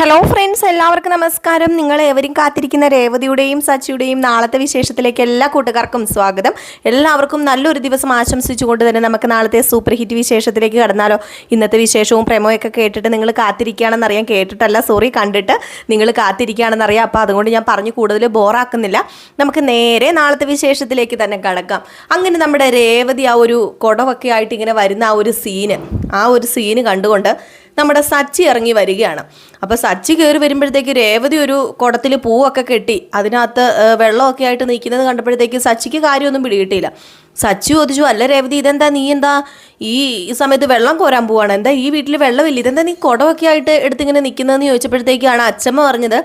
Hello friends എല്ലാവർക്കും നമസ്കാരം. നിങ്ങൾ ഏവരും കാത്തിരിക്കുന്ന രേവതിയുടെയും സച്ചിയുടെയും നാളത്തെ വിശേഷത്തിലേക്ക് എല്ലാ കൂട്ടുകാർക്കും സ്വാഗതം. എല്ലാവർക്കും നല്ലൊരു ദിവസം ആശംസിച്ചുകൊണ്ട് തന്നെ നമുക്ക് നാളത്തെ സൂപ്പർ ഹിറ്റ് വിശേഷത്തിലേക്ക് കടന്നാലോ. ഇന്നത്തെ വിശേഷവും പ്രേമയൊക്കെ കേട്ടിട്ട് നിങ്ങൾ കാത്തിരിക്കുകയാണെന്നറിയാം. കേട്ടിട്ടല്ല സോറി കണ്ടിട്ട് നിങ്ങൾ കാത്തിരിക്കുകയാണെന്നറിയാം. അപ്പോൾ അതുകൊണ്ട് ഞാൻ പറഞ്ഞു കൂടുതൽ ബോറാക്കുന്നില്ല. നമുക്ക് നേരെ നാളത്തെ വിശേഷത്തിലേക്ക് തന്നെ കടക്കാം. അങ്ങനെ നമ്മുടെ രേവതി ആ ഒരു കുടവൊക്കെ ആയിട്ട് ഇങ്ങനെ വരുന്ന ആ ഒരു സീന് ആ ഒരു സീന് കണ്ടുകൊണ്ട് നമ്മുടെ സച്ചി ഇറങ്ങി വരികയാണ്. അപ്പോൾ സച്ചി കയറി വരുമ്പോഴത്തേക്ക് രേവതി ഒരു കുടത്തിൽ പൂവൊക്കെ കെട്ടി അതിനകത്ത് വെള്ളമൊക്കെ ആയിട്ട് നിൽക്കുന്നത് കണ്ടപ്പോഴത്തേക്ക് സച്ചിക്ക് കാര്യമൊന്നും പിടികിട്ടിയില്ല. സച്ചി ചോദിച്ചു അല്ല രേവതി ഇതെന്താ നീ എന്താ ഈ സമയത്ത് വെള്ളം കോരാൻ പോവാണ്? എന്താ ഈ വീട്ടിൽ വെള്ളമില്ല? ഇതെന്താ നീ കുടമൊക്കെ ആയിട്ട് എടുത്തിങ്ങനെ നിൽക്കുന്നതെന്ന് ചോദിച്ചപ്പോഴത്തേക്കാണ് അച്ഛമ്മ പറഞ്ഞത്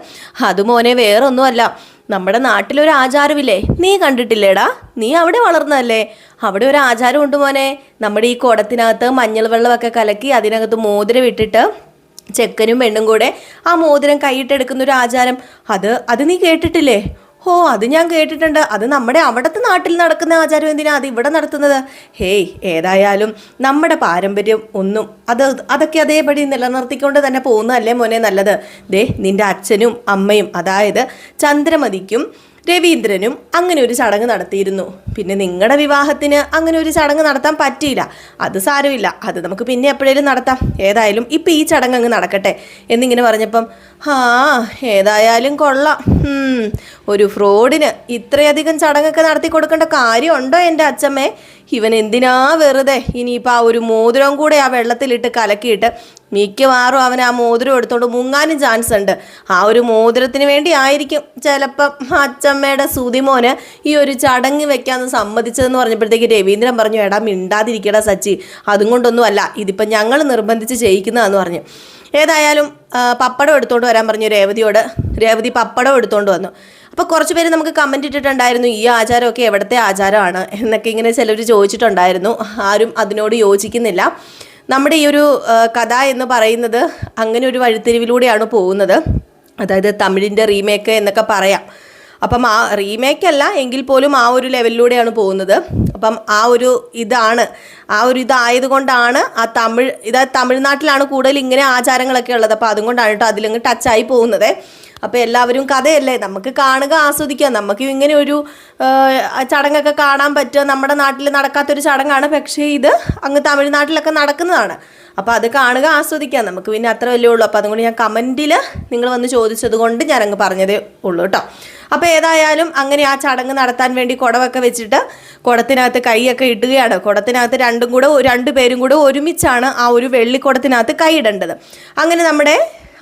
അത് മോനെ വേറെ ഒന്നുമല്ല നമ്മുടെ നാട്ടിലൊരു ആചാരമില്ലേ നീ കണ്ടിട്ടില്ലേടാ? നീ അവിടെ വളർന്നല്ലേ അവിടെ ഒരു ആചാരം ഉണ്ട് മോനെ. നമ്മുടെ ഈ കുടത്തിനകത്ത് മഞ്ഞൾ വെള്ളമൊക്കെ കലക്കി അതിനകത്ത് മോതിരം ഇട്ടിട്ട് ചെക്കനും പെണ്ണും കൂടെ ആ മോതിരം കൈയിട്ടെടുക്കുന്ന ഒരു ആചാരം അത് അത് നീ കേട്ടിട്ടില്ലേ? ഓ അത് ഞാൻ കേട്ടിട്ടുണ്ട്. അത് നമ്മുടെ അവിടുത്തെ നാട്ടിൽ നടക്കുന്ന ആചാരം എന്തിനാ? അത് ഇവിടെ നടത്തുന്നത്. ഹേയ് ഏതായാലും നമ്മുടെ പാരമ്പര്യം ഒന്നും അത് അതൊക്കെ അതേപടി നിലനിർത്തിക്കൊണ്ട് തന്നെ പോകുന്നതല്ലേ മോനെ നല്ലത്. ദേ നിന്റെ അച്ഛനും അമ്മയും അതായത് ചന്ദ്രമതിക്കും രവീന്ദ്രനും അങ്ങനെ ഒരു ചടങ്ങ് നടത്തിയിരുന്നു. പിന്നെ നിങ്ങളുടെ വിവാഹത്തിന് അങ്ങനെ ഒരു ചടങ്ങ് നടത്താൻ പറ്റിയില്ല. അത് സാരമില്ല. അത് നമുക്ക് പിന്നെ എപ്പോഴേലും നടത്താം. ഏതായാലും ഇപ്പം ഈ ചടങ്ങ് അങ്ങ് നടക്കട്ടെ. എന്നിങ്ങനെ പറഞ്ഞപ്പം ആ ഏതായാലും കൊള്ളാം. ഒരു ഫ്രോഡിന് ഇത്രയധികം ചടങ്ങൊക്കെ നടത്തി കൊടുക്കേണ്ട കാര്യമുണ്ടോ എന്റെ അച്ഛമ്മേ? ഇവൻ എന്തിനാ വെറുതെ ഇനിയിപ്പോൾ ആ ഒരു മോതിരം കൂടെ ആ വെള്ളത്തിലിട്ട് കലക്കിയിട്ട് മിക്കവാറും അവൻ ആ മോതിരം എടുത്തോണ്ട് മുങ്ങാനും ചാൻസ് ഉണ്ട്. ആ ഒരു മോതിരത്തിന് വേണ്ടി ആയിരിക്കും ചിലപ്പം അച്ചമ്മയുടെ സുതിമോന് ഈ ഒരു ചടങ്ങ് വെക്കാന്ന് സമ്മതിച്ചതെന്ന് പറഞ്ഞപ്പോഴത്തേക്ക് രവീന്ദ്രൻ പറഞ്ഞു എടാ മിണ്ടാതിരിക്കടാ സച്ചി. അതും കൊണ്ടൊന്നും അല്ല ഇതിപ്പം ഞങ്ങൾ നിർബന്ധിച്ച് ചെയ്യിക്കുന്നതാന്ന് പറഞ്ഞു. ഏതായാലും പപ്പടം എടുത്തുകൊണ്ട് വരാൻ പറഞ്ഞു രേവതിയോട് രേവതി പപ്പടം എടുത്തുകൊണ്ട് വന്നു. അപ്പോൾ കുറച്ച് പേര് നമുക്ക് കമന്റ് ഇട്ടിട്ടുണ്ടായിരുന്നു ഈ ആചാരമൊക്കെ എവിടുത്തെ ആചാരമാണ് എന്നൊക്കെ ഇങ്ങനെ ചിലർ ചോദിച്ചിട്ടുണ്ടായിരുന്നു. ആരും അതിനോട് യോജിക്കുന്നില്ല. നമ്മുടെ ഈ ഒരു കഥ എന്ന് പറയുന്നത് അങ്ങനെ ഒരു വഴിത്തിരിവിലൂടെയാണ് പോകുന്നത്. അതായത് തമിഴിന്റെ റീമേക്ക് എന്നൊക്കെ പറയാം. അപ്പം ആ റീമേക്ക് അല്ല എങ്കിൽ പോലും ആ ഒരു ലെവലിലൂടെയാണ് പോകുന്നത്. അപ്പം ആ ഒരു ഇതാണ് ആ ഒരു ഇതായതുകൊണ്ടാണ് ആ തമിഴ് ഇത് തമിഴ്നാട്ടിലാണ് കൂടുതൽ ഇങ്ങനെ ആചാരങ്ങളൊക്കെ ഉള്ളത്. അപ്പോൾ അതുകൊണ്ടാണ് കേട്ടോ അതിലങ്ങ് ടച്ചായി പോകുന്നത്. അപ്പം എല്ലാവരും കഥയല്ലേ നമുക്ക് കാണുക ആസ്വദിക്കുക. നമുക്ക് ഇങ്ങനെ ഒരു ചടങ്ങൊക്കെ കാണാൻ പറ്റുക. നമ്മുടെ നാട്ടിൽ നടക്കാത്തൊരു ചടങ്ങാണ്. പക്ഷേ ഇത് അങ്ങ് തമിഴ്നാട്ടിലൊക്കെ നടക്കുന്നതാണ്. അപ്പോൾ അത് കാണുക ആസ്വദിക്കുക. നമുക്ക് പിന്നെ അത്ര വലിയ ഉള്ളൂ. അപ്പോൾ അതുകൊണ്ട് ഞാൻ കമന്റിൽ നിങ്ങൾ വന്ന് ചോദിച്ചത് കൊണ്ട് ഞാൻ അങ്ങ് പറഞ്ഞതേ ഉള്ളൂ കേട്ടോ. അപ്പോൾ ഏതായാലും അങ്ങനെ ആ ചടങ്ങ് നടത്താൻ വേണ്ടി കുടവൊക്കെ വെച്ചിട്ട് കുടത്തിനകത്ത് കൈയൊക്കെ ഇടുകയാണ്. കുടത്തിനകത്ത് രണ്ടും കൂടെ രണ്ടു പേരും കൂടെ ഒരുമിച്ചാണ് ആ ഒരു വെള്ളിക്കുടത്തിനകത്ത് കൈയിടേണ്ടത് അങ്ങനെ നമ്മുടെ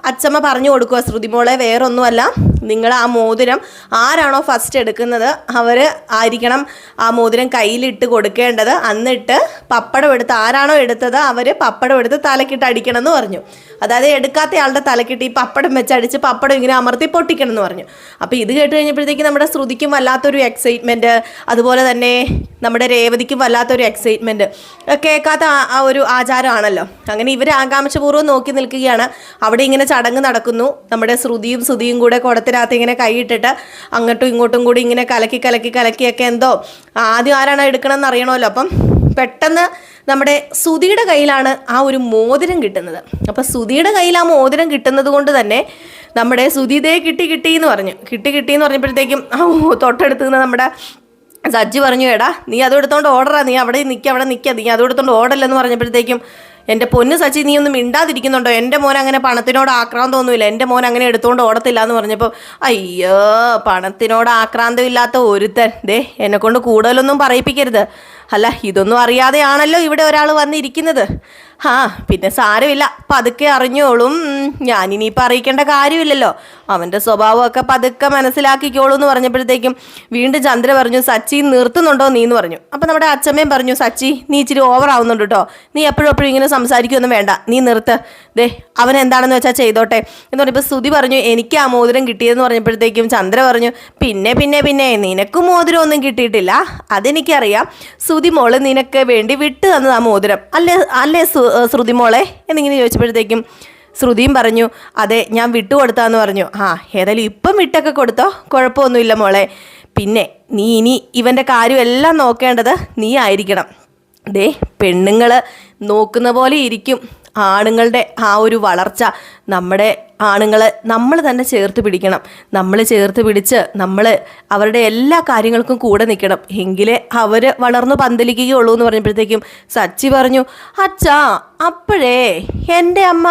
അച്ചമ്മ പറഞ്ഞു കൊടുക്കുക ശ്രുതിമോളെ വേറൊന്നുമല്ല. നിങ്ങൾ ആ മോതിരം ആരാണോ ഫസ്റ്റ് എടുക്കുന്നത് അവർ ആയിരിക്കണം ആ മോതിരം കയ്യിലിട്ട് കൊടുക്കേണ്ടത്. എന്നിട്ട് പപ്പടം എടുത്ത് ആരാണോ എടുത്തത് അവർ പപ്പടം എടുത്ത് തലക്കിട്ട് അടിക്കണം എന്ന് പറഞ്ഞു. അതായത് എടുക്കാത്ത ആളുടെ തലക്കിട്ട് ഈ പപ്പടം വെച്ചടിച്ച് പപ്പടം ഇങ്ങനെ അമർത്തി പൊട്ടിക്കണം എന്ന് പറഞ്ഞു. അപ്പോൾ ഇത് കേട്ട് കഴിഞ്ഞപ്പോഴത്തേക്ക് നമ്മുടെ ശ്രുതിക്കും വല്ലാത്തൊരു എക്സൈറ്റ്മെന്റ് അതുപോലെ തന്നെ നമ്മുടെ രേവതിക്കും വല്ലാത്തൊരു എക്സൈറ്റ്മെന്റ് കേൾക്കാത്ത ആ- ഒരു ആചാരമാണല്ലോ. അങ്ങനെ ഇവർ ആകാംക്ഷപൂർവം നോക്കി നിൽക്കുകയാണ്. അവിടെ ഇങ്ങനെ ചടങ്ങ് നടക്കുന്നു. നമ്മുടെ ശ്രുതിയും ശ്രുതിയും കൂടെ കുടത്തിനകത്ത് ഇങ്ങനെ കൈയിട്ടിട്ട് അങ്ങോട്ടും ഇങ്ങോട്ടും കൂടി ഇങ്ങനെ കലക്കി കലക്കി കലക്കിയൊക്കെ എന്തോ ആദ്യം ആരാണ് എടുക്കണമെന്ന് അറിയണമല്ലോ. അപ്പം പെട്ടെന്ന് നമ്മുടെ സുധിയുടെ കയ്യിലാണ് ആ ഒരു മോതിരം കിട്ടുന്നത്. അപ്പം സുധിയുടെ കയ്യിൽ ആ മോതിരം കിട്ടുന്നത് കൊണ്ട് തന്നെ നമ്മുടെ സുധിതേ കിട്ടി കിട്ടി എന്ന് പറഞ്ഞു. കിട്ടി കിട്ടി എന്ന് പറഞ്ഞപ്പോഴത്തേക്കും ആ തൊട്ടടുത്ത് നിന്ന് നമ്മുടെ സജ്ജി പറഞ്ഞു എടാ നീ അതെടുത്തോണ്ട് ഓർഡറാ നീ അവിടെ നിൽക്കുക അവിടെ നിൽക്കുക നീ അതെടുത്തോണ്ട് എടുത്തോണ്ട് ഓടല്ലെന്ന് പറഞ്ഞപ്പോഴത്തേക്കും എന്റെ പൊന്ന് സച്ചി നീ ഒന്നും മിണ്ടാതിരിക്കുന്നുണ്ടോ? എന്റെ മോൻ അങ്ങനെ പണത്തിനോട് ആക്രാന്തം ഒന്നുമില്ല എന്റെ മോൻ അങ്ങനെ എടുത്തുകൊണ്ട് ഓടത്തില്ല എന്ന് പറഞ്ഞപ്പോൾ അയ്യോ പണത്തിനോട് ആക്രാന്തം ഇല്ലാത്ത ഒരുത്തൻ. ദേ എന്നെ കൊണ്ട് കൂടുതലൊന്നും പറയിപ്പിക്കരുത്. അല്ല ഇതൊന്നും അറിയാതെയാണല്ലോ ഇവിടെ ഒരാൾ വന്നിരിക്കുന്നത്. ആ പിന്നെ സാരമില്ല. പതുക്കെ അറിഞ്ഞോളും. ഞാനിനിയിപ്പോൾ അറിയിക്കേണ്ട കാര്യമില്ലല്ലോ. അവന്റെ സ്വഭാവമൊക്കെ പതുക്കെ മനസ്സിലാക്കിക്കോളൂ എന്ന് പറഞ്ഞപ്പോഴത്തേക്കും വീണ്ടും ചന്ദ്ര പറഞ്ഞു സച്ചി നിർത്തുന്നുണ്ടോ നീ? എന്ന് പറഞ്ഞു. അപ്പം നമ്മുടെ അച്ഛമ്മയും പറഞ്ഞു സച്ചി നീ ഇച്ചിരി ഓവർ ആവുന്നുണ്ട് കേട്ടോ നീ എപ്പോഴും എപ്പോഴും ഇങ്ങനെ സംസാരിക്കുകയൊന്നും വേണ്ട. നീ നിർത്ത്. ദേ അവൻ എന്താണെന്ന് വെച്ചാൽ ചെയ്തോട്ടെ. എന്ന് പറഞ്ഞപ്പോൾ സ്തുതി പറഞ്ഞു എനിക്ക് ആ മോതിരം കിട്ടിയതെന്ന് പറഞ്ഞപ്പോഴത്തേക്കും ചന്ദ്ര പറഞ്ഞു പിന്നെ പിന്നെ പിന്നെ നിനക്ക് മോതിരം ഒന്നും കിട്ടിയിട്ടില്ല. അതെനിക്കറിയാം. സ്തുതി മോൾ നിനക്ക് വേണ്ടി വിട്ടു തന്നത് ആ മോതിരം. അല്ലേ അല്ലേ സു- ഏ, ശ്രുതി മോളെ എന്നിങ്ങനെ ചോദിച്ചപ്പോഴത്തേക്കും ശ്രുതിയും പറഞ്ഞു അതെ ഞാൻ വിട്ടുകൊടുത്താന്ന് പറഞ്ഞു. ആ ഏതായാലും ഇപ്പം വിട്ടൊക്കെ കൊടുത്തോ? കുഴപ്പമൊന്നുമില്ല മോളെ. പിന്നെ നീ ഇനി ഇവന്റെ കാര്യമെല്ലാം നോക്കേണ്ടത് നീ ആയിരിക്കണം. ദേ പെണ്ണുങ്ങൾ നോക്കുന്ന പോലെ ഇരിക്കും. ആണുങ്ങളുടെ ആ ഒരു വളർച്ച നമ്മുടെ ആണുങ്ങളെ നമ്മൾ തന്നെ ചേർത്ത് പിടിക്കണം. നമ്മൾ ചേർത്ത് പിടിച്ച് നമ്മൾ അവരുടെ എല്ലാ കാര്യങ്ങൾക്കും കൂടെ നിൽക്കണം. എങ്കിലേ അവർ വളർന്നു പന്തലിക്കുകയുള്ളൂ എന്ന് പറഞ്ഞപ്പോഴത്തേക്കും സച്ചി പറഞ്ഞു അച്ഛാ അപ്പോഴേ എന്റെ അമ്മ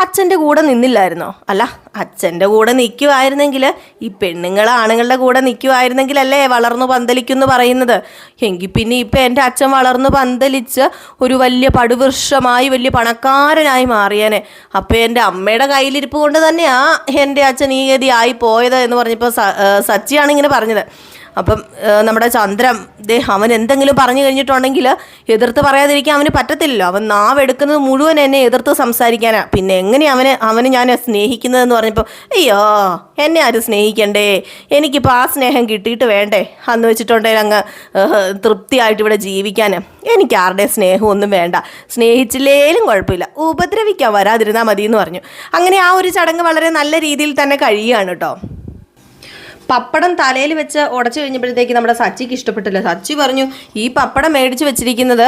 അച്ഛന്റെ കൂടെ നിന്നില്ലായിരുന്നോ? അല്ല അച്ഛന്റെ കൂടെ നിൽക്കുമായിരുന്നെങ്കിൽ ഈ പെണ്ണുങ്ങൾ ആണുങ്ങളുടെ കൂടെ നിൽക്കുമായിരുന്നെങ്കിലല്ലേ വളർന്നു പന്തലിക്കുമെന്ന് പറയുന്നത്? എങ്കിൽ പിന്നെ ഇപ്പം എന്റെ അച്ഛൻ വളർന്നു പന്തലിച്ച് ഒരു വലിയ പടുവൃക്ഷമായി വലിയ പണക്കാരനായി മാറിയേനെ. അപ്പോൾ എന്റെ അമ്മയുടെ കയ്യിലിരിപ്പ് കൊണ്ട് തന്നെയാ എന്റെ അച്ഛൻ ഈ ഗതി ആയി പോയത് എന്ന് പറഞ്ഞപ്പോൾ സച്ചിയാണ് ഇങ്ങനെ പറഞ്ഞത്. അപ്പം നമ്മുടെ ചന്ദ്രൻ ദേ അവൻ എന്തെങ്കിലും പറഞ്ഞു കഴിഞ്ഞിട്ടുണ്ടെങ്കിൽ എതിർത്ത് പറയാതിരിക്കാൻ അവന് പറ്റത്തില്ലല്ലോ. അവൻ നാവ് എടുക്കുന്നത് മുഴുവൻ എന്നെ എതിർത്ത് സംസാരിക്കാനാ. പിന്നെ എങ്ങനെ അവന് അവന് ഞാൻ സ്നേഹിക്കുന്നതെന്ന് പറഞ്ഞപ്പോൾ അയ്യോ എന്നെ ആരും സ്നേഹിക്കണ്ടേ? എനിക്കിപ്പോൾ ആ സ്നേഹം കിട്ടിയിട്ട് വേണ്ടേ? അന്ന് വെച്ചിട്ടുണ്ടെങ്കിൽ അങ്ങ് തൃപ്തിയായിട്ട് ഇവിടെ ജീവിക്കാൻ എനിക്ക് ആരുടെ സ്നേഹമൊന്നും വേണ്ട. സ്നേഹിച്ചില്ലേലും കുഴപ്പമില്ല. ഉപദ്രവിക്കാൻ വരാതിരുന്നാൽ മതി എന്ന് പറഞ്ഞു. അങ്ങനെ ആ ഒരു ചടങ്ങ് വളരെ നല്ല രീതിയിൽ തന്നെ കഴിയുകയാണ് കേട്ടോ. പപ്പടം തലയിൽ വെച്ച് ഉടച്ചു കഴിഞ്ഞപ്പോഴത്തേക്ക് നമ്മുടെ സച്ചിക്ക് ഇഷ്ടപ്പെട്ടില്ല. സച്ചി പറഞ്ഞു ഈ പപ്പടം മേടിച്ച് വെച്ചിരിക്കുന്നത്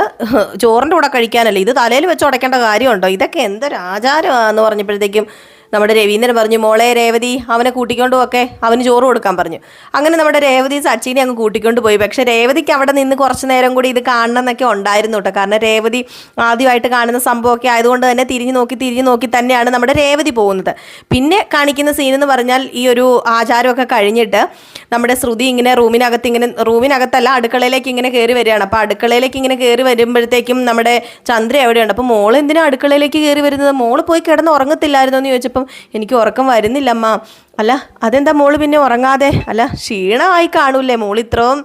ചോറിന്റെ കൂടെ കഴിക്കാനല്ല? ഇത് തലയിൽ വെച്ച് ഉടയ്ക്കേണ്ട കാര്യമുണ്ടോ? ഇതൊക്കെ എന്തൊരു ആചാരമാണെന്ന് പറഞ്ഞപ്പോഴത്തേക്കും നമ്മുടെ രവീന്ദ്രൻ പറഞ്ഞു മോളെ രേവതി അവനെ കൂട്ടിക്കൊണ്ട് ഒക്കെ അവന് ചോറ് കൊടുക്കാൻ പറഞ്ഞു. അങ്ങനെ നമ്മുടെ രേവതി സച്ചിനെ അങ്ങ് കൂട്ടിക്കൊണ്ട് പോയി. പക്ഷെ രേവതിക്ക് അവിടെ നിന്ന് കുറച്ച് നേരം കൂടി ഇത് കാണണം എന്നൊക്കെ ഉണ്ടായിരുന്നു കേട്ടോ. കാരണം രേവതി ആദ്യമായിട്ട് കാണുന്ന സംഭവമൊക്കെ ആയതുകൊണ്ട് തന്നെ തിരിഞ്ഞു നോക്കി തിരിഞ്ഞു നോക്കി തന്നെയാണ് നമ്മുടെ രേവതി പോകുന്നത്. പിന്നെ കാണിക്കുന്ന സീൻ എന്ന് പറഞ്ഞാൽ ഈ ഒരു ആചാരമൊക്കെ കഴിഞ്ഞിട്ട് നമ്മുടെ ശ്രുതി ഇങ്ങനെ റൂമിനകത്ത് ഇങ്ങനെ റൂമിനകത്തല്ല അടുക്കളയിലേക്ക് ഇങ്ങനെ കയറി വരികയാണ്. അപ്പോൾ അടുക്കളയിലേക്ക് ഇങ്ങനെ കയറി വരുമ്പോഴത്തേക്കും നമ്മുടെ ചന്ദ്ര എവിടെയുണ്ട്? അപ്പോൾ മോൾ എന്തിനാണ് അടുക്കളയിലേക്ക് കയറി വരുന്നത്? മോൾ പോയി കിടന്ന് ഉറങ്ങത്തില്ലായിരുന്നു എന്ന് എനിക്ക് ഉറക്കം വരുന്നില്ല അമ്മ അല്ല അതെന്താ മോൾ പിന്നെ ഉറങ്ങാതെ? അല്ല ക്ഷീണമായി കാണൂലേ മോൾ ഇത്രയും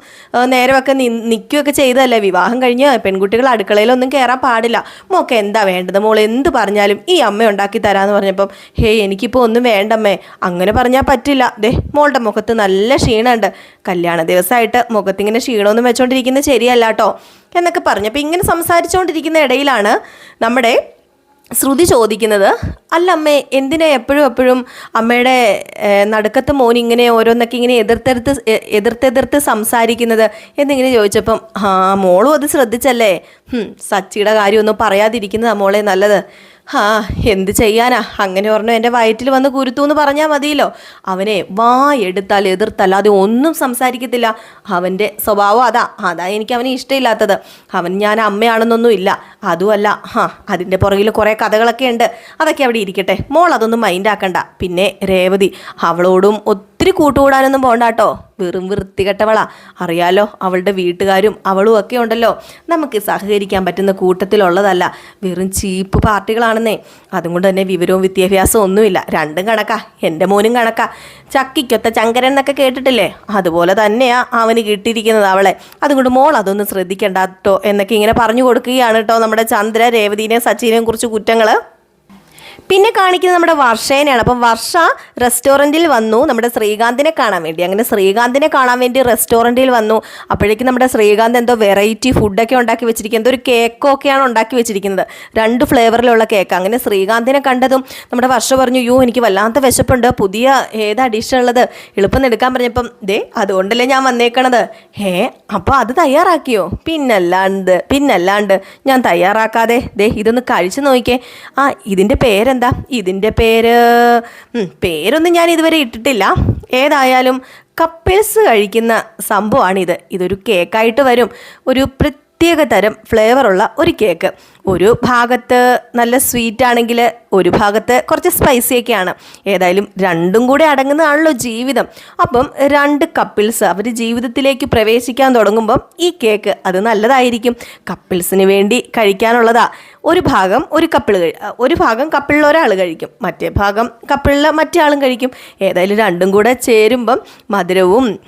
നേരമൊക്കെ നിൽക്കുകയൊക്കെ ചെയ്തതല്ലേ? വിവാഹം കഴിഞ്ഞ് പെൺകുട്ടികൾ അടുക്കളയിലൊന്നും കയറാൻ പാടില്ല. മോക്ക് എന്താ വേണ്ടത് മോൾ എന്ത് പറഞ്ഞാലും ഈ അമ്മ ഉണ്ടാക്കി തരാമെന്ന് പറഞ്ഞപ്പം ഹേ എനിക്കിപ്പോൾ ഒന്നും വേണ്ടമ്മേ. അങ്ങനെ പറഞ്ഞാൽ പറ്റില്ല. ദേ മോളുടെ മുഖത്ത് നല്ല ക്ഷീണമുണ്ട് കല്യാണ ദിവസമായിട്ട് മുഖത്തിങ്ങനെ ക്ഷീണമൊന്നും വെച്ചോണ്ടിരിക്കുന്നത് ശരിയല്ല കേട്ടോ. എന്നൊക്കെ പറഞ്ഞു അപ്പോൾ ഇങ്ങനെ സംസാരിച്ചുകൊണ്ടിരിക്കുന്ന ഇടയിലാണ് നമ്മുടെ ശ്രുതി ചോദിക്കുന്നത് അല്ല അമ്മേ എന്തിനാ എപ്പോഴും എപ്പോഴും അമ്മയുടെ നടുക്കത്ത് മോൻ ഇങ്ങനെ ഓരോന്നൊക്കെ ഇങ്ങനെ എതിർത്തെടുത്ത് എതിർത്തെതിർത്ത് സംസാരിക്കുന്നത്? എന്നിങ്ങനെ ചോദിച്ചപ്പം ആ മോളും അത് ശ്രദ്ധിച്ചല്ലേ? സച്ചിയുടെ കാര്യമൊന്നും പറയാതിരിക്കുന്നതാ മോളെ നല്ലത്. ആ എന്ത് ചെയ്യാനാ? അങ്ങനെ പറഞ്ഞു എന്റെ വയറ്റിൽ വന്ന് കുരുത്തു എന്ന് പറഞ്ഞാൽ മതിയല്ലോ. അവനെ വാ എടുത്താൽ എതിർത്തല്ലാതെ ഒന്നും സംസാരിക്കത്തില്ല. അവന്റെ സ്വഭാവം അതാ അതാ എനിക്ക് അവനെ ഇഷ്ടമില്ലാത്തത്. അവൻ ഞാൻ അമ്മയാണെന്നൊന്നും ഇല്ല. അതുമല്ല ഹാ അതിന്റെ പുറകിൽ കുറേ കഥകളൊക്കെ ഉണ്ട്. അതൊക്കെ അവിടെ ഇരിക്കട്ടെ. മോൾ അതൊന്നും മൈൻഡാക്കണ്ട പിന്നെ രേവതി അവളോടും ഒത്തിരി കൂട്ടുകൂടാനൊന്നും പോണ്ട കേട്ടോ വെറും വൃത്തികെട്ടവളാ. അറിയാലോ അവളുടെ വീട്ടുകാരും അവളും ഒക്കെ ഉണ്ടല്ലോ. നമുക്ക് സഹകരിക്കാൻ പറ്റുന്ന കൂട്ടത്തിലുള്ളതല്ല. വെറും ചീപ്പ് പാർട്ടികളാണെന്നേ. അതുകൊണ്ട് തന്നെ വിവരവും വിദ്യാഭ്യാസവും ഒന്നുമില്ല. രണ്ടും കണക്കാ. എന്റെ മോനും കണക്കാ. ചക്കിക്കൊത്ത ചങ്കരൻ എന്നൊക്കെ കേട്ടിട്ടില്ലേ? അതുപോലെ തന്നെയാ അവന് കിട്ടിയിരിക്കുന്നത് അവളെ. അതുകൊണ്ട് മോൾ അതൊന്നും ശ്രദ്ധിക്കണ്ട കേട്ടോ എന്നൊക്കെ ഇങ്ങനെ പറഞ്ഞു കൊടുക്കുകയാണ് കേട്ടോ നമ്മുടെ ചന്ദ്ര രേവതിനെയും സച്ചിനെയും കുറിച്ച് കുറ്റങ്ങൾ പിന്നെ കാണിക്കുന്നത് നമ്മുടെ വർഷേനെയാണ്. അപ്പം വർഷ റെസ്റ്റോറന്റിൽ വന്നു. നമ്മുടെ ശ്രീകാന്തിനെ കാണാൻ വേണ്ടി. അങ്ങനെ ശ്രീകാന്തിനെ കാണാൻ വേണ്ടി റെസ്റ്റോറന്റിൽ വന്നു. അപ്പോഴേക്കും നമ്മുടെ ശ്രീകാന്ത് എന്തോ വെറൈറ്റി ഫുഡൊക്കെ ഉണ്ടാക്കി വെച്ചിരിക്കുന്നത് എന്തോ ഒരു കേക്കൊക്കെയാണ് ഉണ്ടാക്കി വെച്ചിരിക്കുന്നത്. രണ്ട് ഫ്ലേവറിലുള്ള കേക്ക് അങ്ങനെ ശ്രീകാന്തിനെ കണ്ടതും നമ്മുടെ വർഷ പറഞ്ഞു യോ എനിക്ക് വല്ലാത്ത വിശപ്പുണ്ട്. പുതിയ ഏതാ ഡിഷ് ഉള്ളത്? എളുപ്പം എടുക്കാൻ പറഞ്ഞപ്പം ദേ അതുകൊണ്ടല്ലേ ഞാൻ വന്നേക്കണത്. ഹേ അപ്പോൾ അത് തയ്യാറാക്കിയോ? പിന്നല്ലാണ്ട് പിന്നല്ലാണ്ട്. ഞാൻ തയ്യാറാക്കാതെ ദേ ഇതൊന്ന് കഴിച്ചു നോക്കിക്കേ. ആ ഇതിന്റെ പേരെന്താ? ഇതിന്റെ പേര് പേരൊന്നും ഞാൻ ഇതുവരെ ഇട്ടിട്ടില്ല. ഏതായാലും കപ്പിൾസ് കഴിക്കുന്ന സംഭവമാണിത്. ഇതൊരു കേക്കായിട്ട് വരും. ഒരു പ്രത്യേക തരം ഫ്ലേവറുള്ള ഒരു കേക്ക് ഒരു ഭാഗത്ത് നല്ല സ്വീറ്റ് ആണെങ്കിൽ ഒരു ഭാഗത്ത് കുറച്ച് സ്പൈസിയൊക്കെയാണ് ഏതായാലും രണ്ടും കൂടെ അടങ്ങുന്നതാണല്ലോ ജീവിതം. അപ്പം രണ്ട് കപ്പിൾസ് അവർ ജീവിതത്തിലേക്ക് പ്രവേശിക്കാൻ തുടങ്ങുമ്പം ഈ കേക്ക് അത് നല്ലതായിരിക്കും. കപ്പിൾസിന് വേണ്ടി കഴിക്കാനുള്ളതാ. ഒരു ഭാഗം ഒരു കപ്പിൾ ഒരു ഭാഗം കപ്പിളിൽ ഒരാൾ കഴിക്കും. മറ്റേ ഭാഗം കപ്പിളിൽ മറ്റേ ആളും കഴിക്കും. ഏതായാലും രണ്ടും കൂടെ ചേരുമ്പം മധുരവും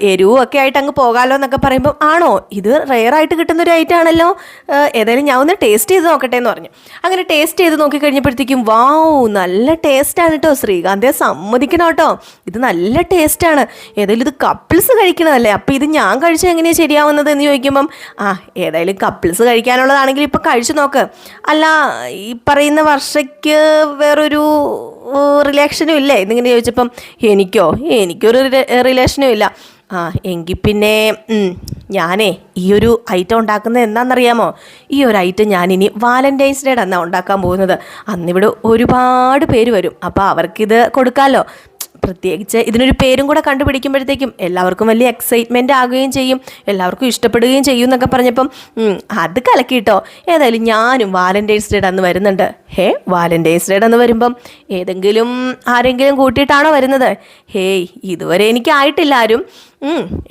എരിവും ഒക്കെ ആയിട്ട് അങ്ങ് പോകാമല്ലോ എന്നൊക്കെ പറയുമ്പം ആണോ? ഇത് റെയറായിട്ട് കിട്ടുന്ന ഒരു ഐറ്റം ആണല്ലോ. ആ, ഏതായാലും ഞാൻ ഒന്ന് ടേസ്റ്റ് ചെയ്ത് നോക്കട്ടെ എന്ന് പറഞ്ഞു. അങ്ങനെ ടേസ്റ്റ് ചെയ്ത് നോക്കി കഴിഞ്ഞപ്പോഴത്തേക്കും വാവ് നല്ല ടേസ്റ്റാണ് കേട്ടോ ശ്രീകാന്തെ സമ്മതിക്കണം കേട്ടോ. ഇത് നല്ല ടേസ്റ്റാണ് ഏതായാലും ഇത് കപ്പിൾസ് കഴിക്കണതല്ലേ? അപ്പോൾ ഇത് ഞാൻ കഴിച്ചാൽ എങ്ങനെയാണ് ശരിയാവുന്നത്? എന്ന് ചോദിക്കുമ്പം ആ ഏതായാലും കപ്പിൾസ് കഴിക്കാനുള്ളതാണെങ്കിൽ ഇപ്പോൾ കഴിച്ചു നോക്ക്. അല്ല ഈ പറയുന്ന വർഷയ്ക്ക് വേറൊരു റിലേഷനും ഇല്ലേ? എന്നിങ്ങനെ ചോദിച്ചപ്പം എനിക്കോ? എനിക്കൊരു റിലേഷനും ഇല്ല. ആ എങ്കിൽ പിന്നെ ഞാനേ ഈ ഒരു ഐറ്റം ഉണ്ടാക്കുന്നത് എന്താണെന്നറിയാമോ? ഈ ഒരു ഐറ്റം ഞാനിനി വാലന്റൈൻസ് ഡേ അന്നാണ് ഉണ്ടാക്കാൻ പോകുന്നത്. അന്നിവിടെ ഒരുപാട് പേര് വരും. അപ്പോൾ അവർക്കിത് കൊടുക്കാമല്ലോ പ്രത്യേകിച്ച് ഇതിനൊരു പേരും കൂടെ കണ്ടുപിടിക്കുമ്പോഴത്തേക്കും എല്ലാവർക്കും വലിയ എക്സൈറ്റ്മെന്റ് ആകുകയും ചെയ്യും. എല്ലാവർക്കും ഇഷ്ടപ്പെടുകയും ചെയ്യും എന്നൊക്കെ പറഞ്ഞപ്പം അത് കലക്കിയിട്ടോ. ഏതായാലും ഞാനും വാലന്റൈൻസ് ഡേ അന്ന് വരുന്നുണ്ട്. ഹേ വാലന്റൈൻസ് ഡേ അന്ന് വരുമ്പം ഏതെങ്കിലും ആരെങ്കിലും കൂട്ടിയിട്ടാണോ വരുന്നത്? ഹേയ് ഇതുവരെ എനിക്കായിട്ടില്ല ആരും.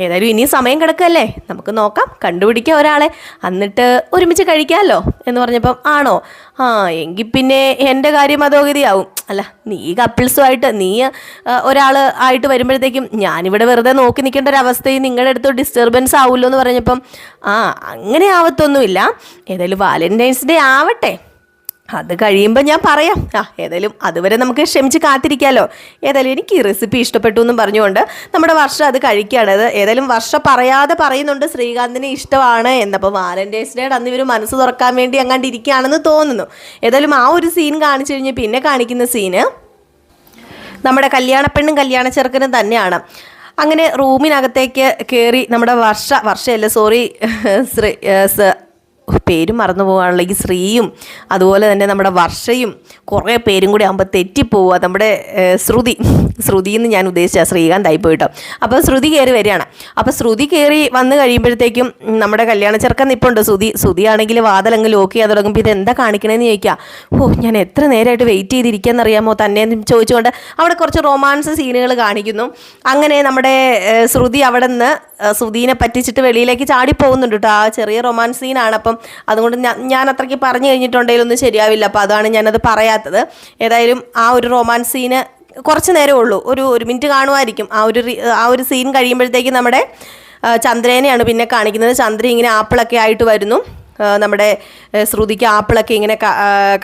ഏതായാലും ഇനിയും സമയം കിടക്കല്ലേ നമുക്ക് നോക്കാം കണ്ടുപിടിക്കാം ഒരാളെ. എന്നിട്ട് ഒരുമിച്ച് കഴിക്കാമല്ലോ എന്ന് പറഞ്ഞപ്പം ആണോ? ആ എങ്കിൽ പിന്നെ എന്റെ കാര്യം അതോഗതിയാവും അല്ല നീ കപ്പിൾസുമായിട്ട് നീ ഒരാൾ ആയിട്ട് വരുമ്പോഴത്തേക്കും ഞാനിവിടെ വെറുതെ നോക്കി നിൽക്കേണ്ട ഒരു അവസ്ഥയും നിങ്ങളുടെ അടുത്ത് ഡിസ്റ്റർബൻസ് ആവുമല്ലോ എന്ന് പറഞ്ഞപ്പം ആ അങ്ങനെ ആവത്തൊന്നുമില്ല. ഏതായാലും വാലന്റൈൻസ് ഡേ ആവട്ടെ. അത് കഴിയുമ്പോൾ ഞാൻ പറയാം. ആ ഏതായാലും അതുവരെ നമുക്ക് ക്ഷമിച്ച് കാത്തിരിക്കാമല്ലോ ഏതായാലും എനിക്ക് ഈ റെസിപ്പി ഇഷ്ടപ്പെട്ടു എന്നും പറഞ്ഞുകൊണ്ട് നമ്മുടെ വർഷ അത് കഴിക്കുകയാണ്. അത് ഏതായാലും വർഷ പറയാതെ പറയുന്നുണ്ട് ശ്രീകാന്തിന് ഇഷ്ടമാണ് എന്നപ്പോൾ വാലന്റൈൻസ് ഡേ അന്ന് ഇവർ മനസ്സ് തുറക്കാൻ വേണ്ടി അങ്ങാണ്ട് ഇരിക്കുകയാണെന്ന് തോന്നുന്നു. ഏതായാലും ആ ഒരു സീൻ കാണിച്ചു കഴിഞ്ഞ് പിന്നെ കാണിക്കുന്ന സീന് നമ്മുടെ കല്യാണപ്പെണ്ണും കല്യാണ ചെറുക്കനും തന്നെയാണ്. അങ്ങനെ റൂമിനകത്തേക്ക് കയറി നമ്മുടെ വർഷ വർഷയല്ല സോറി ശ്രീ പേരും മറന്നു പോകാനുള്ള ഈ ശ്രീയും അതുപോലെ തന്നെ നമ്മുടെ വർഷയും കുറേ പേരും കൂടി ആകുമ്പോൾ തെറ്റിപ്പോവുക. നമ്മുടെ ശ്രുതി ശ്രുതി എന്ന് ഞാൻ ഉദ്ദേശിച്ച ശ്രീകാന്തായി പോയിട്ടോ അപ്പോൾ ശ്രുതി കയറി വരികയാണ്. അപ്പോൾ ശ്രുതി കയറി വന്നു കഴിയുമ്പോഴത്തേക്കും നമ്മുടെ കല്യാണ ചെറുക്കൻ നിപ്പുണ്ട്. ശ്രുതി ശ്രുതി ആണെങ്കിൽ വാതിലങ്ങ് ലോക്ക് ചെയ്യാൻ തുടങ്ങുമ്പോൾ ഇത് എന്താ കാണിക്കണേന്ന് ചോദിക്കുക ഓ ഞാൻ എത്ര നേരമായിട്ട് വെയിറ്റ് ചെയ്തിരിക്കാന്നറിയാമോ തന്നെ ചോദിച്ചുകൊണ്ട് അവിടെ കുറച്ച് റൊമാൻസ് സീനുകൾ കാണിക്കുന്നു. അങ്ങനെ നമ്മുടെ ശ്രുതി അവിടെ നിന്ന് ശ്രുതിനെ പറ്റിച്ചിട്ട് വെളിയിലേക്ക് ചാടി പോകുന്നുണ്ട് കേട്ടോ ആ ചെറിയ റൊമാൻസ് സീനാണ്. അപ്പം അതുകൊണ്ട് ഞാൻ അത്രയ്ക്ക് പറഞ്ഞു കഴിഞ്ഞിട്ടുണ്ടെങ്കിൽ ഒന്നും ശരിയാവില്ല. അപ്പോൾ അതാണ് ഞാനത് പറയാത്തത്. ഏതായാലും ആ ഒരു റൊമാൻസ് സീന് കുറച്ച് നേരമേ ഉള്ളൂ. ഒരു ഒരു മിനിറ്റ് കാണുമായിരിക്കും. ആ ഒരു ആ ഒരു സീൻ കഴിയുമ്പോഴത്തേക്കും നമ്മുടെ ചന്ദ്രേനെയാണ് പിന്നെ കാണിക്കുന്നത്. ചന്ദ്ര ഇങ്ങനെ ആപ്പിളൊക്കെ ആയിട്ട് വരുന്നു. നമ്മുടെ ശ്രുതിക്ക് ആപ്പിളൊക്കെ ഇങ്ങനെ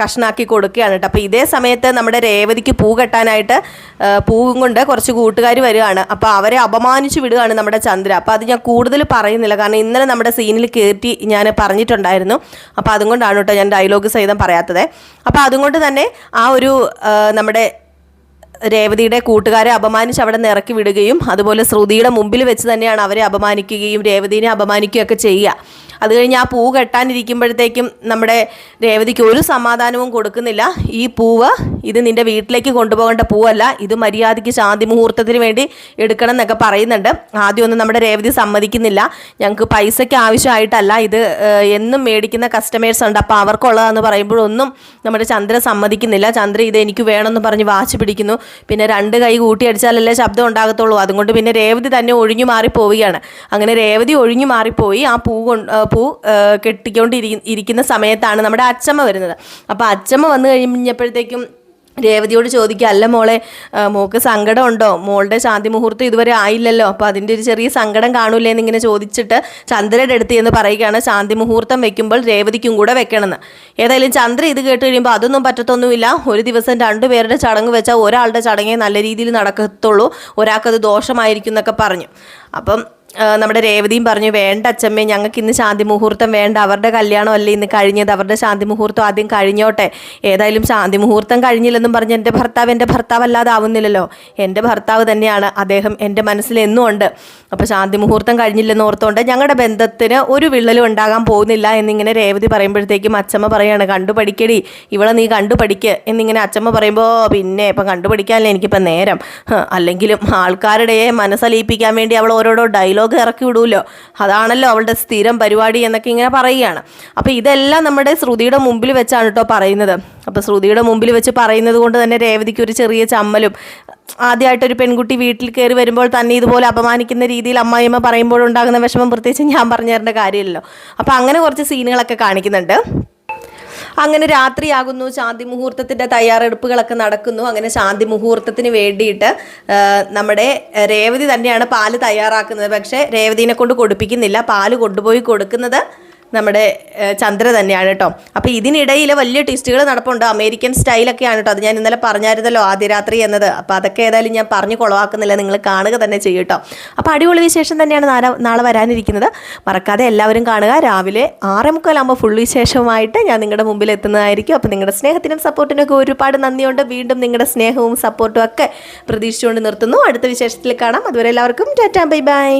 കഷ്ണാക്കി കൊടുക്കുകയാണ് കേട്ടോ. അപ്പോൾ ഇതേ സമയത്ത് നമ്മുടെ രേവതിക്ക് പൂ കെട്ടാനായിട്ട് പൂവും കൊണ്ട് കുറച്ച് കൂട്ടുകാർ വരികയാണ്. അപ്പോൾ അവരെ അപമാനിച്ചു വിടുകയാണ് നമ്മുടെ ചന്ദ്ര. അപ്പോൾ അത് ഞാൻ കൂടുതൽ പറയുന്നില്ല. കാരണം ഇന്നലെ നമ്മുടെ സീനിൽ കയറ്റി ഞാൻ പറഞ്ഞിട്ടുണ്ടായിരുന്നു. അപ്പോൾ അതുകൊണ്ടാണ് കേട്ടോ ഞാൻ ഡയലോഗ് സഹിതം പറയാത്തത്. അപ്പോൾ അതുകൊണ്ട് തന്നെ ആ ഒരു നമ്മുടെ രേവതിയുടെ കൂട്ടുകാരെ അപമാനിച്ച് അവിടെ നിന്ന് ഇറക്കി വിടുകയും അതുപോലെ ശ്രുതിയുടെ മുമ്പിൽ വെച്ച് തന്നെയാണ് അവരെ അപമാനിക്കുകയും രേവതിനെ അപമാനിക്കുകയൊക്കെ ചെയ്യുക. അത് കഴിഞ്ഞ് ആ പൂ കെട്ടാനിരിക്കുമ്പോഴത്തേക്കും നമ്മുടെ രേവതിക്ക് ഒരു സമാധാനവും കൊടുക്കുന്നില്ല. ഈ പൂവ് ഇത് നിന്റെ വീട്ടിലേക്ക് കൊണ്ടുപോകേണ്ട പൂവല്ല ഇത് മര്യാദയ്ക്ക് ശാന്തി മുഹൂർത്തത്തിന് വേണ്ടി എടുക്കണം എന്നൊക്കെ പറയുന്നുണ്ട്. ആദ്യമൊന്നും നമ്മുടെ രേവതി സമ്മതിക്കുന്നില്ല. ഞങ്ങൾക്ക് പൈസയ്ക്ക് ആവശ്യമായിട്ടല്ല ഇത് എന്നും മേടിക്കുന്ന കസ്റ്റമേഴ്സ് ഉണ്ട്. അപ്പോൾ അവർക്കുള്ളതെന്ന് പറയുമ്പോഴൊന്നും നമ്മുടെ ചന്ദ്ര സമ്മതിക്കുന്നില്ല. ചന്ദ്ര ഇത് എനിക്ക് വേണമെന്ന് പറഞ്ഞ് വാശി പിടിക്കുന്നു. പിന്നെ രണ്ട് കൈ കൂട്ടിയടിച്ചാലല്ലേ ശബ്ദം ഉണ്ടാകത്തുള്ളൂ. അതുകൊണ്ട് പിന്നെ രേവതി തന്നെ ഒഴിഞ്ഞു മാറിപ്പോവുകയാണ്. അങ്ങനെ രേവതി ഒഴിഞ്ഞു മാറിപ്പോയി. ആ പൂ പൂ കെട്ടിക്കൊണ്ടിരിക്കുന്ന സമയത്താണ് നമ്മുടെ അച്ചമ്മ വരുന്നത്. അപ്പോൾ അച്ചമ്മ വന്നു കഴിഞ്ഞപ്പോഴത്തേക്കും രേവതിയോട് ചോദിക്കുക അല്ല മോളെ മോൾക്ക് മോക്ക് സങ്കടം ഉണ്ടോ മോളുടെ ശാന്തി മുഹൂർത്തം ഇതുവരെ ആയില്ലല്ലോ. അപ്പോൾ അതിന്റെ ഒരു ചെറിയ സങ്കടം കാണൂലേ എന്നിങ്ങനെ ചോദിച്ചിട്ട് ചന്ദ്രയുടെ അടുത്ത് എന്ന് പറയുകയാണ് ശാന്തി മുഹൂർത്തം വെക്കുമ്പോൾ രേവതിക്കും കൂടെ വെക്കണമെന്ന്. ഏതായാലും ചന്ദ്ര ഇത് കേട്ട് കഴിയുമ്പോൾ അതൊന്നും പറ്റത്തൊന്നുമില്ല. ഒരു ദിവസം രണ്ടുപേരുടെ ചടങ്ങ് വെച്ചാൽ ഒരാളുടെ ചടങ്ങേ നല്ല രീതിയിൽ നടക്കത്തുള്ളൂ. ഒരാൾക്കത് ദോഷമായിരിക്കും എന്നൊക്കെ പറഞ്ഞു. അപ്പം നമ്മുടെ രേവതിയും പറഞ്ഞു വേണ്ട അച്ചമ്മേ ഞങ്ങൾക്ക് ഇന്ന് ശാന്തി മുഹൂർത്തം വേണ്ട. അവരുടെ കല്യാണം അല്ലേ ഇന്ന് കഴിഞ്ഞത്. അവരുടെ ശാന്തി മുഹൂർത്തം ആദ്യം കഴിഞ്ഞോട്ടെ. ഏതായാലും ശാന്തി മുഹൂർത്തം കഴിഞ്ഞില്ലെന്നും പറഞ്ഞ് എന്റെ ഭർത്താവ് എന്റെ ഭർത്താവ് അല്ലാതെ ആവുന്നില്ലല്ലോ. എന്റെ ഭർത്താവ് തന്നെയാണ്. അദ്ദേഹം എന്റെ മനസ്സിൽ എന്നും ഉണ്ട്. അപ്പോൾ ശാന്തി മുഹൂർത്തം കഴിഞ്ഞില്ലെന്ന് ഓർത്തുകൊണ്ട് ഞങ്ങളുടെ ബന്ധത്തിന് ഒരു വിള്ളലും ഉണ്ടാകാൻ പോകുന്നില്ല എന്നിങ്ങനെ രേവതി പറയുമ്പോഴത്തേക്കും അച്ചമ്മ പറയാണ് കണ്ടു പഠിക്കടി. ഇവളെ നീ കണ്ടു പഠിക്ക്. എന്നിങ്ങനെ അച്ചമ്മ പറയുമ്പോൾ പിന്നെ ഇപ്പം കണ്ടുപഠിക്കാനല്ലേ എനിക്കിപ്പോൾ നേരം. അല്ലെങ്കിലും ആൾക്കാരുടെ മനസ്സലിയിപ്പിക്കാൻ വേണ്ടി അവൾ ഓരോരോ ഡയലോഗ് ഇറക്കി വിടൂല്ലോ അതാണല്ലോ അവളുടെ സ്ഥിരം പരിപാടി എന്നൊക്കെ ഇങ്ങനെ പറയുകയാണ്. അപ്പോൾ ഇതെല്ലാം നമ്മുടെ ശ്രുതിയുടെ മുമ്പിൽ വെച്ചാണ് കേട്ടോ പറയുന്നത്. അപ്പോൾ ശ്രുതിയുടെ മുമ്പിൽ വെച്ച് പറയുന്നത് കൊണ്ട് തന്നെ രേവതിക്ക് ഒരു ചെറിയ ചമ്മലും ആദ്യമായിട്ടൊരു പെൺകുട്ടി വീട്ടിൽ കയറി വരുമ്പോൾ തന്നെ ഇതുപോലെ അപമാനിക്കുന്ന രീതിയിൽ അമ്മായിമ്മ പറയുമ്പോഴുണ്ടാകുന്ന വിഷമം പ്രത്യേകിച്ച് ഞാൻ പറഞ്ഞു തരേണ്ട കാര്യമില്ലല്ലോ. അപ്പോൾ അങ്ങനെ കുറച്ച് സീനുകളൊക്കെ കാണിക്കുന്നുണ്ട്. അങ്ങനെ രാത്രിയാകുന്നു. ശാന്തി മുഹൂർത്തത്തിന്റെ തയ്യാറെടുപ്പുകളൊക്കെ നടക്കുന്നു. അങ്ങനെ ശാന്തി മുഹൂർത്തത്തിന് വേണ്ടിയിട്ട് നമ്മുടെ രേവതി തന്നെയാണ് പാൽ തയ്യാറാക്കുന്നത്. പക്ഷേ രേവതിനെ കൊണ്ട് കൊടുപ്പിക്കുന്നില്ല. പാൽ കൊണ്ടുപോയി കൊടുക്കുന്നത് നമ്മുടെ ചന്ദ്ര തന്നെയാണ് കേട്ടോ അപ്പോൾ ഇതിനിടയിൽ വലിയ ട്വിസ്റ്റുകൾ നടപ്പുണ്ട്. അമേരിക്കൻ സ്റ്റൈലൊക്കെയാണ് കേട്ടോ അത് ഞാൻ ഇന്നലെ പറഞ്ഞായിരുന്നല്ലോ ആദ്യ രാത്രി എന്നത്. അപ്പോൾ അതൊക്കെ ഏതായാലും ഞാൻ പറഞ്ഞു കുളവാക്കുന്നില്ല. നിങ്ങൾ കാണുക തന്നെ ചെയ്യും കേട്ടോ അപ്പോൾ അടിപൊളി വിശേഷം തന്നെയാണ് നാളെ നാളെ വരാനിരിക്കുന്നത്. മറക്കാതെ എല്ലാവരും കാണുക. രാവിലെ ആറേ മുക്കാലാകുമ്പോൾ ഫുൾ വിശേഷവുമായിട്ട് ഞാൻ നിങ്ങളുടെ മുമ്പിൽ എത്തുന്നതായിരിക്കും. അപ്പോൾ നിങ്ങളുടെ സ്നേഹത്തിനും സപ്പോർട്ടിനും ഒക്കെ ഒരുപാട് നന്ദിയുണ്ട്. വീണ്ടും നിങ്ങളുടെ സ്നേഹവും സപ്പോർട്ടും ഒക്കെ പ്രതീക്ഷിച്ചുകൊണ്ട് നിർത്തുന്നു. അടുത്ത വിശേഷത്തിൽ കാണാം. അതുവരെ എല്ലാവർക്കും ടാറ്റാ ബൈ ബൈ.